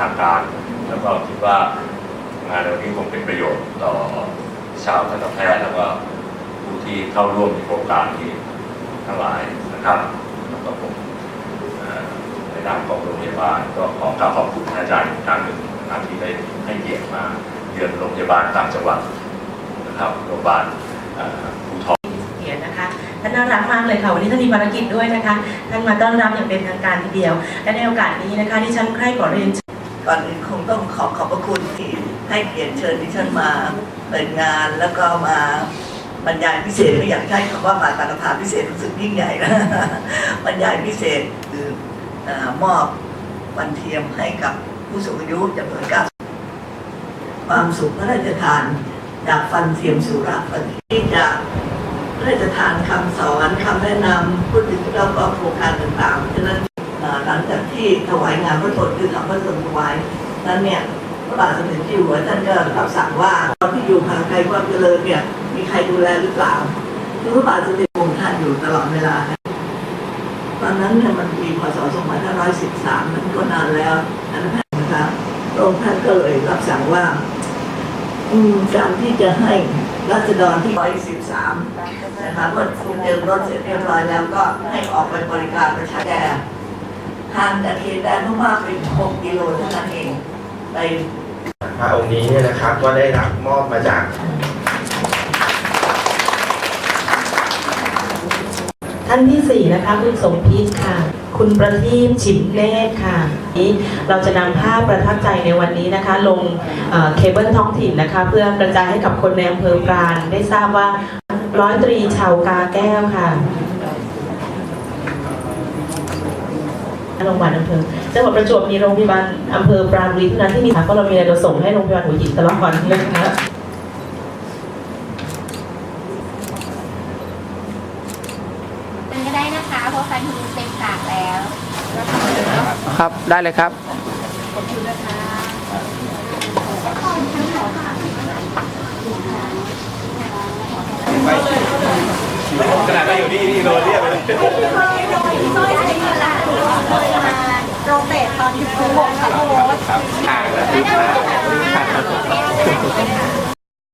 ทางการ แล้วก็คิดว่างานในวันนี้คงเป็นประโยชน์ต่อชาวทันตแพทย์แล้วก็ผู้ที่เข้าร่วมในโครงการนี้ทั้งหลายนะครับแล้วก็ผมในนามของโรงพยาบาลก็ขอกราบขอบคุณอาจารย์อีกครั้งหนึ่งนะครับที่ได้ให้เกียรติมาเยือนโรงพยาบาลต่างจังหวัดนะครับโรงพยาบาลอ่อภูทรเกียรตินะคะท่านน่ารักมากเลยค่ะวันนี้ท่านมีภารกิจด้วยนะคะท่านมาต้อนรับอย่างเป็นทางการทีเดียว และในโอกาสนี้นะคะที่ฉันใคร่ขอเรียน ก่อนอื่นคงต้องขอขอบพระคุณที่ให้เกียรติเชิญดิฉันมาเปิดงานแล้วก็มาบรรยายพิเศษไม่อยากใช้คำว่าผ่าตกระถาพิเศษรู้สึกยิ่งใหญ่นะบรรยายพิเศษคืออมอบวันเทียมให้กับผู้สูงอายุจำนวนเก้าความสุขพระราชทานจากฟันเทียมสู่รากฟันที่จะพระราชทานคำสอนคำแนะนำพูดถึงแล้วก็โครงการต่างๆฉะนั้น หลังจากที่ถวายงานพระโทษคือทำพระสงฆ์ถวายนั้นเนี่ยพระบาทสมเด็จเจ้าอยู่หัวท่านก็รับสั่งว่าตอนที่อยู่ห่างไกลความเจริญเนี่ยมีใครดูแลหรือเปล่าคือพระบาทสมเด็จองค์ท่านอยู่ตลอดเวลา ตอนนั้นเนี่ยมันปีพศ 2513มันก็นานแล้วอันะคะพระองค์ท่านก็เลยรับสั่งว่าการที่จะให้รัษฎรที่ 113 นะคะเมื่อคุณเดินรถเสร็จเรียบร้อยแล้วก็ให้ออกไปบริการประชาชน ทางจากเขตแดนพม่าเป็น6กิโลเท่านั้นเองไปพระองค์นี้เนี่ยนะครับก็ได้รับมอบมาจาก ท่านที่สี่นะคะคุณสมพิษค่ะ คุณประทีปฉิมเนตรค่ะนี้เราจะนำภาพประทับใจในวันนี้นะคะ ลงเอ่อเคเบิลท้องถิ่นนะคะ เพื่อกระจายให้กับคนในอำเภอปราณได้ทราบว่าร้อยตรีชาวกาแก้วค่ะ โรงพยาบาลอำเภอจังหวัดประจวบมีโรงพยาบาลอำเภอปราณบุรีเท่านั้นที่มีค่ะก็เรามีอะไรเราส่งให้โรงพยาบาลหัวหินตลอดนะคะมันก็ได้นะคะเพราะฟันคุณเต็มปากแล้วครับได้เลยครับขนาดมาอยู่นี่นี่โดนเรียกไปเลยโรเต ตตอนอยู่คูวงค่ะโรสครับอ่าแล้ว